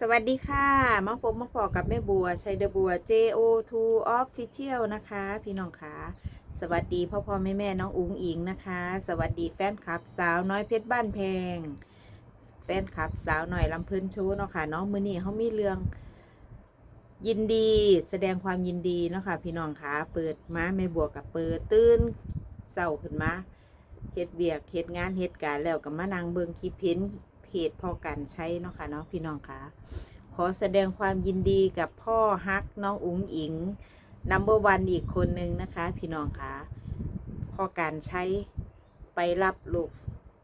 สวัสดีค่ะมาพบมาพอกับแม่บัวชัยเดบัว JO2 Official นะคะ พี่น้องคะสวัสดีพ่อพ่อแม่แม่น้องอุ๋งอิงนะคะ สวัสดีแฟนคลับสาวน้อยเพชรบ้านแพง แฟนคลับสาวหน่อยลำเพินโชว์เนาะค่ะน้องมือนี้เขามีเรื่อง ยินดีแสดงความยินดีเนาะค่ะพี่น้องคะเปิดมาแม่บัวกับเปิดตื่นเศร้าขึ้นมาเฮ็ดเบียกเฮ็ดงานเฮ็ดการแล้วกับมานั่งเบิงคลิปเห็น เพจพอกันใช้เนาะค่ะเนาะพี่น้องคะขอแสดงความยินดีกับพ่อฮักน้องอุ๋งอิงนัมเบอร์วันอีกคนนึงนะคะ พี่น้องคะพ่อการใช้ไปรับลูก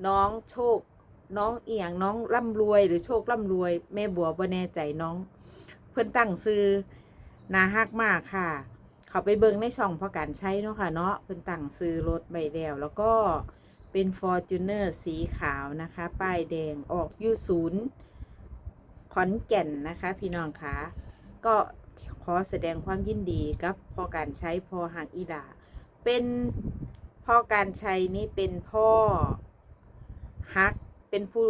น้องโชค น้องเอียงน้องร่ำรวย หรือโชคร่ำรวย แม่บัวบ่แน่ใจน้อง เพื่อนตั้งซื้อนาฮักมากค่ะ เขาไปเบิงในช่องพ่อการใช้เนาะค่ะเนาะเพื่อนตั้งซื้อรถใบแล้วแล้วก็ เป็น f o r t u n e r สีขาวนะคะ ป้ายแดงออกยูศูนย์ขอนแก่นนะคะ พี่น้องคะก็ขอแสดงความยินดีกับพ่อการใช้พ่อหางอีดาเป็นพ่อการใช้นี่เป็นพ่อฮักเป็นผู้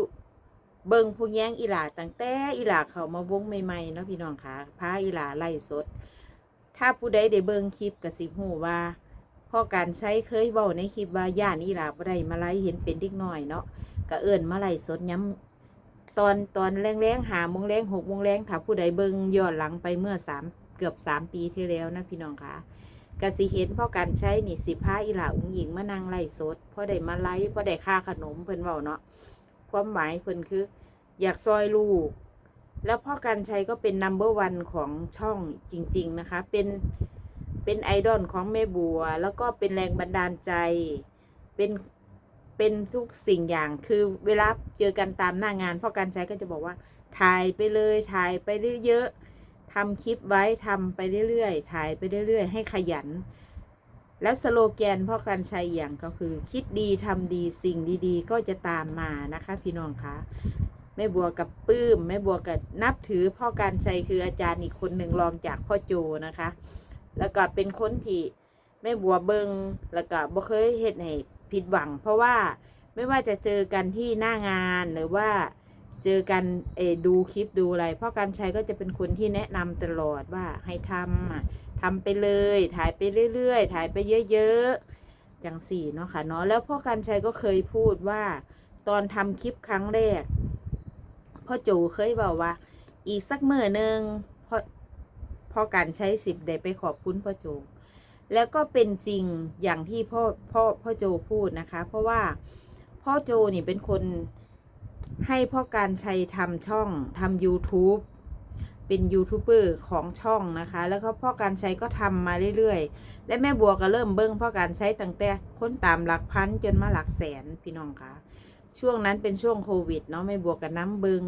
เบิงผู้แย้งอีหลาตั้งแต่อีหลาเขามาวงใหม่ๆเนาะพี่น้องคะพาอีหลาไล่สด ถ้าผู้ใดได้เบิงคลิปกับสิบหูว่า พ่อการใช้เคยเว้าในคลิปว่าย่านอีหลาบ่ได้มาไล่เห็นเป็นเด็กน้อยเนาะก็เอิ้นมาไล่สดย้ำตอนตอนแรงแรงหาโมงแรงหกโมงแรงถ้าผู้ใดเบิ่งย้อนหลังไปเมื่อสามเกือบสามปีที่แล้วนะพี่น้องคะกสิเห็นพ่อการใช้นี่สิพาอีหลาอุ้งหญิงมานั่งไล่สดพ่อได้มาไล่พ่อได้ค่าขนมเพิ่นเว้าเนาะความหมายเพิ่นคือ อยากซอยลูก แล้วพ่อการใช้ก็เป็นนัมเบอร์วันของช่องจริง ๆ นะคะ เป็น เป็นไอดอลของแม่บัว แล้วก็เป็นแรงบันดาลใจ เป็นเป็นทุกสิ่งอย่างคือเวลาเจอกันตามหน้างานพ่อการใช้ก็จะบอกว่า ถ่ายไปเลยถ่ายไปเยอะๆทำคลิปไว้ทำไปเรื่อยๆถ่ายไปเรื่อยๆ ให้ขยัน แล้วสโลแกนพ่อการใช้อย่างก็คือ คิดดีทำดีสิ่งดีๆ ก็จะตามมานะคะพี่น้องคะแม่บัวกับปื้มแม่บัวกับนับถือพ่อการชัยคืออาจารย์อีกคนหนึ่งรองจากพ่อโจนะคะ แล้วก็เป็นคนที่แม่บัวเบิงแล้วก็บ่เคยเฮ็ดให้ผิดหวัง เพราะว่าไม่ว่าจะเจอกันที่หน้างานหรือว่าเจอกันเอดูคลิปดูอะไรพ่อการชัยก็จะเป็นคนที่แนะนำตลอดว่าให้ทำอะทำไปเลย ถ่ายไปเรื่อยๆ ถ่ายไปเยอะๆ จังสี่เนาะค่ะเนาะแล้วพ่อการชัยก็เคยพูดว่า ตอนทำคลิปครั้งแรกพ่อโจเคยบอกว่า อีกสักเมื่อหนึ่ง พ่อการใช้สิบได้ไปขอบคุณพ่อโจ แล้วก็เป็นจริงอย่างที่พ่อพ่อพ่อโจพูดนะคะ เพราะว่าพ่อโจนี่เป็นคนให้พ่อการชัยทำช่องทำ YouTube เป็นยูทูบเบอร์ของช่องนะคะ แล้วก็พ่อการชัยก็ทำมาเรื่อยๆ และแม่บัวก็เริ่มเบิ้งพ่อการใช้ตั้งแต่ค้นตามหลักพันจนมาหลักแสนพี่น้องคะช่วงนั้นเป็นช่วงโควิดเนาะแม่บัวกับน้ำเบิง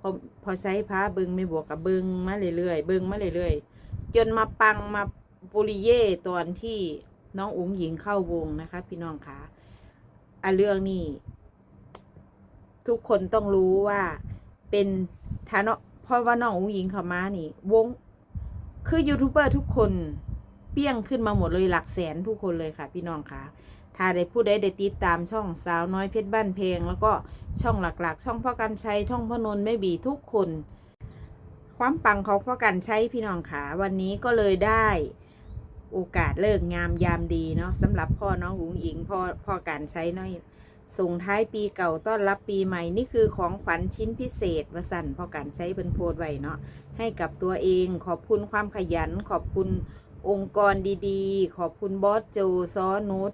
พอพอใช้พาเบิงแม่บวกับเบิงมาเรื่อยๆเบิงมาเรื่อยๆจนมาปังมาปุริเย่ตอนที่น้องอุ๋งหญิงเข้าวงนะคะ พี่น้องคะอะเรื่องนี้ ทุกคนต้องรู้ว่าเป็นฐานะเพราะว่าน้องอุ๋งหญิงเขามานี่ วง คือยูทูบเบอร์ทุกคนเปี้ยงขึ้นมาหมดเลยหลักแสนทุกคนเลยค่ะ พี่น้องคะ ถ้าได้ผู้ใดได้ติดตามช่องสาวน้อยเพชรบ้านเพลง แล้วก็ช่องหลักๆ ช่องพ่อกันชัยช่องพ่อนนท์แม่บีทุกคน ความปังของพ่อกันใช้พี่น้องขาวันนี้ก็เลยได้โอกาสเลิกงามยามดีเนาะสำหรับพ่อน้องหุงหญิงพ่อพ่อการใช้น้อยส่งท้ายปีเก่าต้อนรับปีใหม่นี่คือของขวัญชิ้นพิเศษวสันพ่อการใช้เป็นโพดไว้เนาะให้กับตัวเองขอบคุณความขยัน ขอบคุณองค์กรดีๆ ขอบคุณบอสโจซอนุช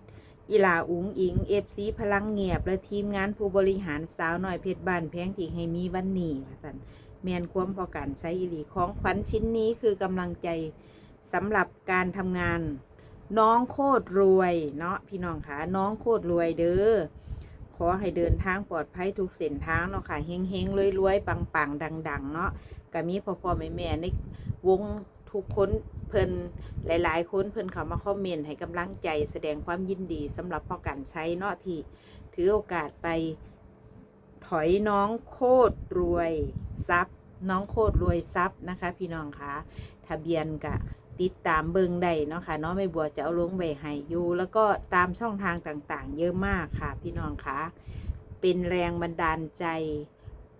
อีหลาอุ๋งอิงเอฟซีพลังเงียบ และทีมงานผู้บริหารสาวหน่อยเพชรบ้านแพงที่ให้มีวันนี้วสันแมนควมพอการใช้อีหลีของขวัญชิ้นนี้คือกำลังใจสำหรับการทำงาน น้องโคตรรวยเนาะพี่น้องคะน้องโคตรรวยเด้อขอให้เดินทางปลอดภัยทุกเส้นทางเนาะค่ะเฮงเฮงรวยรวยปังปังดังดังๆเนาะก็มีพ่อพ่อแม่แม่ในวงทุกคน เพิ่นหลาย ๆ คนเพิ่นเขามาคอมเมนต์ให้กำลังใจแสดงความยินดีสำหรับพ่อการใช้เนาะที่ถือโอกาสไปถอยน้องโคตรรวยทรัพย์น้องโคตรรวยทรัพย์นะคะ พี่น้องคะทะเบียนกะติดตามเบิงได้เนาะค่ะเนาะไม่บัวจะเอาลงไปให้อยู่แล้วก็ตามช่องทางต่างๆ เยอะมากค่ะ พี่น้องคะเป็นแรงบันดาลใจ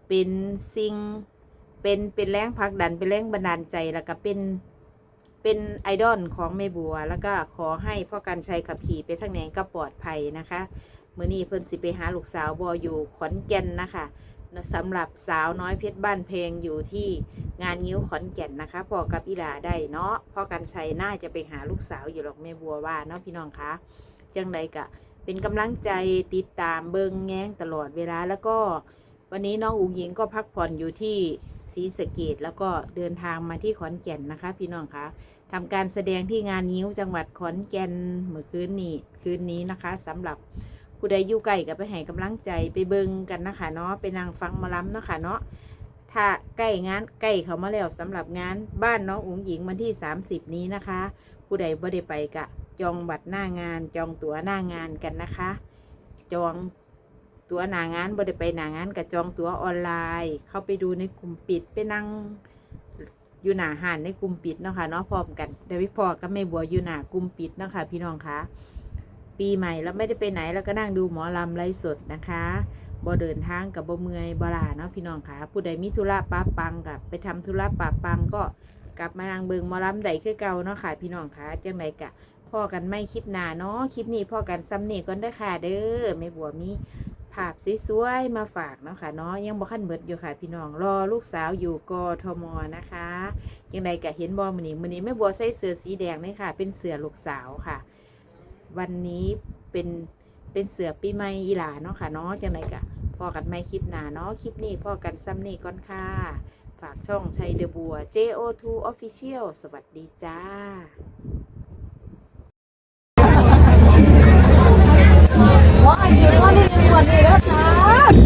เป็นสิ่งเป็นเป็นแรงผลักดันเป็นแรงบันดาลใจแล้วก็เป็น เป็นไอดอลของแม่บัว แล้วก็ขอให้พ่อการชัยขับขี่ไปทางไหนก็ปลอดภัยนะคะเมื่อนี้เพิ่นสิไปหาลูกสาวบออยู่ขอนแก่นนะคะสำหรับสาวน้อยเพชรบ้านเพลงอยู่ที่งานยิ้วขอนแก่นนะคะพอกับอีลาได้เนาะพ่อการชัยน่าจะไปหาลูกสาวอยู่หรอกแม่บัวว่าเนาะพี่น้องคะจังใดกะ เป็นกำลังใจติดตามเบิงแง้งตลอดเวลาแล้วก็วันนี้น้องอุ๋งหญิงก็พักผ่อนอยู่ที่ ศรีสะเกดแล้วก็เดินทางมาที่ขอนแก่นนะคะ พี่น้องคะทำการแสดงที่งานนิ้วจังหวัดขอนแก่นเมื่อคืนนี้คืนนี้นะคะสำหรับผู้ใดอยู่ไกลก็ไปให้กำลังใจไปเบิงกันนะคะเนาะไปนั่งฟังมาล้ำเนาะคะเนาะถ้าใกล้งานใกล้เขามาแล้วสำหรับงานบ้านน้องอุ๋งหญิงวันที่ 30 นี้นะคะ ผู้ใดบ่ได้ไปกะจองบัตรหน้างาน จองตั๋วหน้างานกันนะคะ จอง ตัวหน้างานบ่ได้ไปหน้างานกับจองตัวออนไลน์ เข้าไปดูในกลุ่มปิดไปนั่งอยู่หน้าหานในกลุ่มปิดเนาะค่ะเนาะพร้อมกันเดวิดพอกับแม่บัวอยู่หน้ากลุ่มปิดเนาะค่ะพี่น้องคะปีใหม่แล้วไม่ได้ไปไหนแล้วก็นั่งดูหมอลำไลฟ์สดนะคะบ่เดินทางกับบ่เมื่อยบ่ลาเนาะพี่น้องคะผู้ใดมีธุระปะปังกับไปทำธุระปะปังก็กลับมานั่งเบิงหมอลำใดคือเก่าเนาะค่ะ พี่น้องคะจังไดกะพ่อกันไม่คลิปหนาเนาะคลิปนี้พ่อกันซ้ำเนีก่อนเด้ค่ะ เด้อแม่บัวมี ภาพสวยๆมาฝากเนาะค่ะเนาะยังบ่คันเบิดอยู่ค่ะ พี่น้องรอลูกสาวอยู่กทมนะคะยังไงกะเห็นบอมื้อนี้มื้อนี้แม่บัวใส่เสื้อสีแดงเลยค่ะ เป็นเสื้อลูกสาวค่ะ วันนี้เป็นเป็นเสื้อปีใหม่อีหลาเนาะค่ะเนาะจังไดกะพ่อกันไม่คลิปหนาเนาะคลิปนี้พ่อกันซ้ำนี่ก่อนค่ะ ฝากช่องชัยเดอะบัว JO2 Official สวัสดีจ้า ว่าอยู่ในวันนี้วันนี้แล้วค่ะ